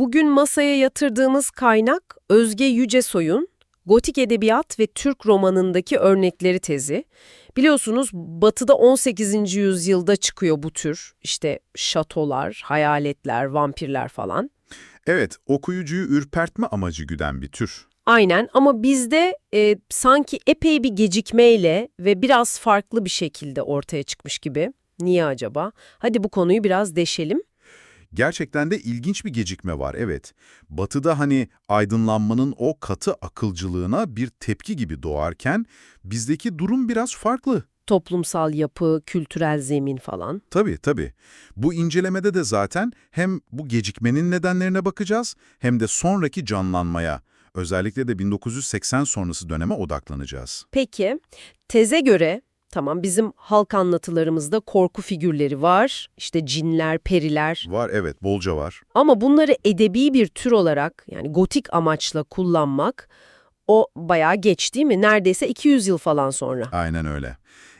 Bugün masaya yatırdığımız kaynak Özge Yücesoy'un Gotik Edebiyat ve Türk romanındaki örnekleri tezi. Biliyorsunuz Batı'da 18. yüzyılda çıkıyor bu tür işte şatolar, hayaletler, vampirler falan. Evet, okuyucuyu ürpertme amacı güden bir tür. Aynen ama bizde e, sanki epey bir gecikmeyle ve biraz farklı bir şekilde ortaya çıkmış gibi. Niye acaba? Hadi bu konuyu biraz deşelim. Gerçekten de ilginç bir gecikme var, evet. Batı'da hani aydınlanmanın o katı akılcılığına bir tepki gibi doğarken bizdeki durum biraz farklı. Toplumsal yapı, kültürel zemin falan. Tabii tabii. Bu incelemede de zaten hem bu gecikmenin nedenlerine bakacağız hem de sonraki canlanmaya, özellikle de 1980 sonrası döneme odaklanacağız. Peki, teze göre tamam bizim halk anlatılarımızda korku figürleri var, işte cinler, periler Var evet, bolca var. ama bunları edebi bir tür olarak yani gotik amaçla kullanmak o bayağı geç değil mi? Neredeyse 200 yıl falan sonra. Aynen öyle.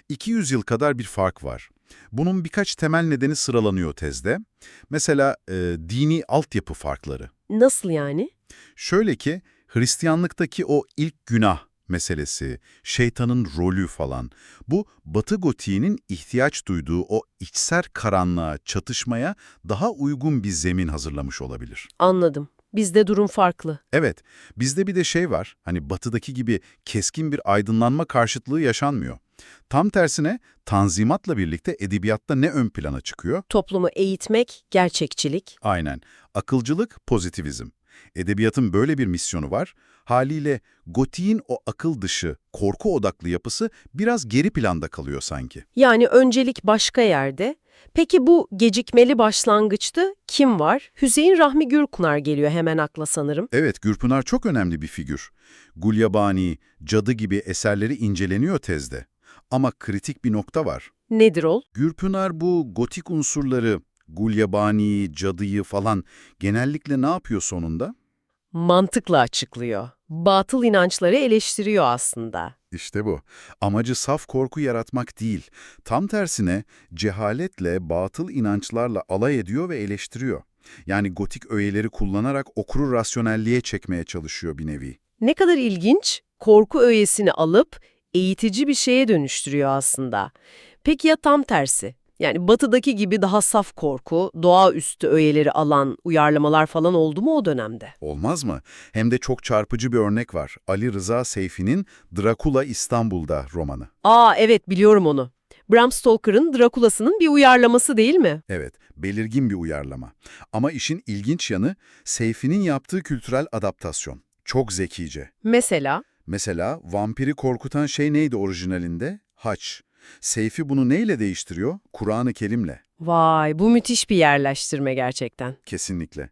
200 yıl kadar bir fark var. Bunun birkaç temel nedeni sıralanıyor tezde. Mesela e, dini altyapı farkları. Nasıl yani? Şöyle ki Hristiyanlıktaki o ilk günah meselesi, şeytanın rolü falan, bu Batı gotiğinin ihtiyaç duyduğu o içsel karanlığa, çatışmaya daha uygun bir zemin hazırlamış olabilir. Anladım. Bizde durum farklı. Evet, bizde bir de şey var, hani batıdaki gibi keskin bir aydınlanma karşıtlığı yaşanmıyor. Tam tersine tanzimatla birlikte edebiyatta ne ön plana çıkıyor? Toplumu eğitmek, gerçekçilik. Aynen, akılcılık, pozitivizm. Edebiyatın böyle bir misyonu var. Haliyle gotiğin o akıl dışı, korku odaklı yapısı biraz geri planda kalıyor sanki. Yani öncelik başka yerde. Peki bu gecikmeli başlangıçta kim var? Hüseyin Rahmi Gürpınar geliyor hemen akla sanırım. Evet, Gürpınar çok önemli bir figür. Gulyabani, Cadı gibi eserleri inceleniyor tezde. Ama kritik bir nokta var. Nedir ol? Gürpınar bu gotik unsurları, Gulyabani, Cadı'yı falan genellikle ne yapıyor sonunda? Mantıkla açıklıyor. Batıl inançları eleştiriyor aslında. İşte bu. Amacı saf korku yaratmak değil. Tam tersine cehaletle, batıl inançlarla alay ediyor ve eleştiriyor. Yani gotik öğeleri kullanarak okuru rasyonelliğe çekmeye çalışıyor bir nevi. Ne kadar ilginç, korku öğesini alıp eğitici bir şeye dönüştürüyor aslında. Peki ya tam tersi? Yani batıdaki gibi daha saf korku, doğaüstü öğeleri alan uyarlamalar falan oldu mu o dönemde? Olmaz mı? Hem de çok çarpıcı bir örnek var. Ali Rıza Seyfi'nin Drakula İstanbul'da romanı. Aa evet biliyorum onu. Bram Stoker'ın Drakula'sının bir uyarlaması değil mi? Evet, belirgin bir uyarlama. Ama işin ilginç yanı Seyfi'nin yaptığı kültürel adaptasyon. Çok zekice. Mesela Mesela vampiri korkutan şey neydi orijinalinde? Haç. Seyfi bunu neyle değiştiriyor? Kur'an-ı Kerim'le. Vay bu müthiş bir yerleştirme gerçekten. Kesinlikle.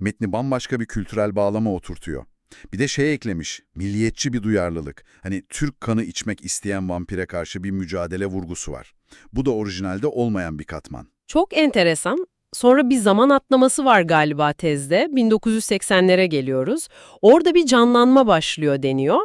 Metni bambaşka bir kültürel bağlama oturtuyor. Bir de şey eklemiş, milliyetçi bir duyarlılık. Hani Türk kanı içmek isteyen vampire karşı bir mücadele vurgusu var. Bu da orijinalde olmayan bir katman. Çok enteresan. Sonra bir zaman atlaması var galiba tezde. 1980'lere geliyoruz. Orada bir canlanma başlıyor deniyor.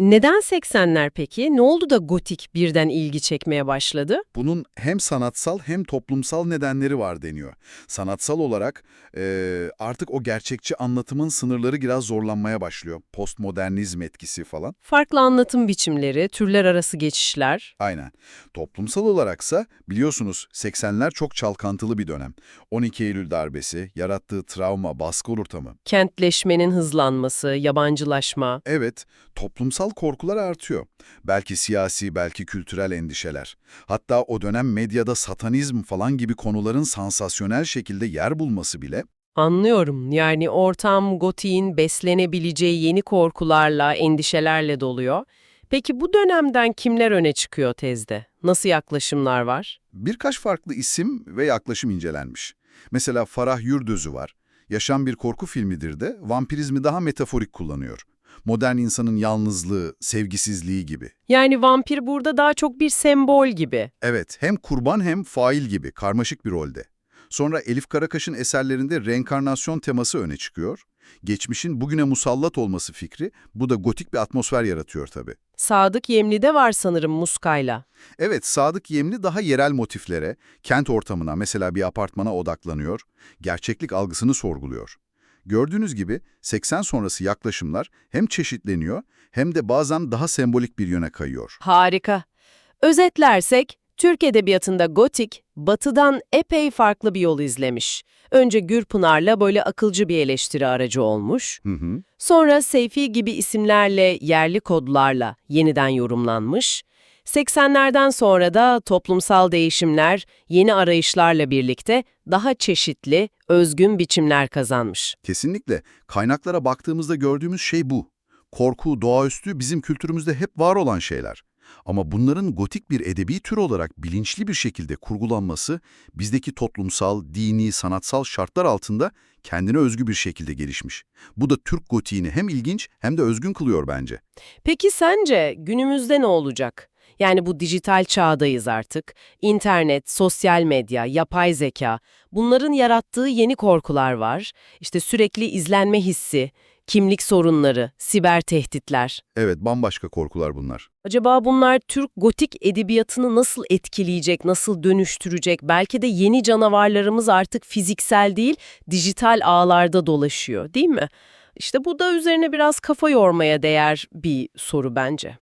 Neden 80'ler peki? Ne oldu da gotik birden ilgi çekmeye başladı? Bunun hem sanatsal hem toplumsal nedenleri var deniyor. Sanatsal olarak eee, artık o gerçekçi anlatımın sınırları biraz zorlanmaya başlıyor. Postmodernizm etkisi falan. Farklı anlatım biçimleri, türler arası geçişler. Aynen. Toplumsal olaraksa biliyorsunuz 80'ler çok çalkantılı bir dönem. 12 Eylül darbesi, yarattığı travma, baskı ortamı. Kentleşmenin hızlanması, yabancılaşma. Evet, toplumsal korkular artıyor. Belki siyasi, belki kültürel endişeler. Hatta o dönem medyada satanizm falan gibi konuların sansasyonel şekilde yer bulması bile Anlıyorum. Yani ortam gotiğin beslenebileceği yeni korkularla, endişelerle doluyor. Peki bu dönemden kimler öne çıkıyor tezde? Nasıl yaklaşımlar var? birkaç farklı isim ve yaklaşım incelenmiş. Mesela Farah Yurdözü var. Yaşam bir korku filmidir de vampirizmi daha metaforik kullanıyor. Modern insanın yalnızlığı, sevgisizliği gibi. Yani vampir burada daha çok bir sembol gibi. Evet, hem kurban hem fail gibi karmaşık bir rolde. Sonra Elif Karakaş'ın eserlerinde reenkarnasyon teması öne çıkıyor. Geçmişin bugüne musallat olması fikri, bu da gotik bir atmosfer yaratıyor tabii. Sadık Yemli'de var sanırım muskayla. Evet, Sadık Yemli daha yerel motiflere, kent ortamına, mesela bir apartmana odaklanıyor, gerçeklik algısını sorguluyor. Gördüğünüz gibi 80 sonrası yaklaşımlar hem çeşitleniyor hem de bazen daha sembolik bir yöne kayıyor. Harika. Özetlersek, Türk edebiyatında gotik, batıdan epey farklı bir yol izlemiş. Önce Gürpınar'la böyle akılcı bir eleştiri aracı olmuş. Hı hı. Sonra Seyfi gibi isimlerle, yerli kodlarla yeniden yorumlanmış. 80'lerden sonra da toplumsal değişimler, yeni arayışlarla birlikte daha çeşitli, özgün biçimler kazanmış. Kesinlikle. Kaynaklara baktığımızda gördüğümüz şey bu. Korku, doğaüstü bizim kültürümüzde hep var olan şeyler. Ama bunların gotik bir edebi tür olarak bilinçli bir şekilde kurgulanması, bizdeki toplumsal, dini, sanatsal şartlar altında kendine özgü bir şekilde gelişmiş. Bu da Türk gotiğini hem ilginç hem de özgün kılıyor bence. Peki sence günümüzde ne olacak? Yani bu dijital çağdayız artık. İnternet, sosyal medya, yapay zeka, bunların yarattığı yeni korkular var. İşte sürekli izlenme hissi, kimlik sorunları, siber tehditler. Evet, bambaşka korkular bunlar. Acaba bunlar Türk gotik edebiyatını nasıl etkileyecek, nasıl dönüştürecek? Belki de yeni canavarlarımız artık fiziksel değil, dijital ağlarda dolaşıyor, değil mi? İşte bu da üzerine biraz kafa yormaya değer bir soru bence.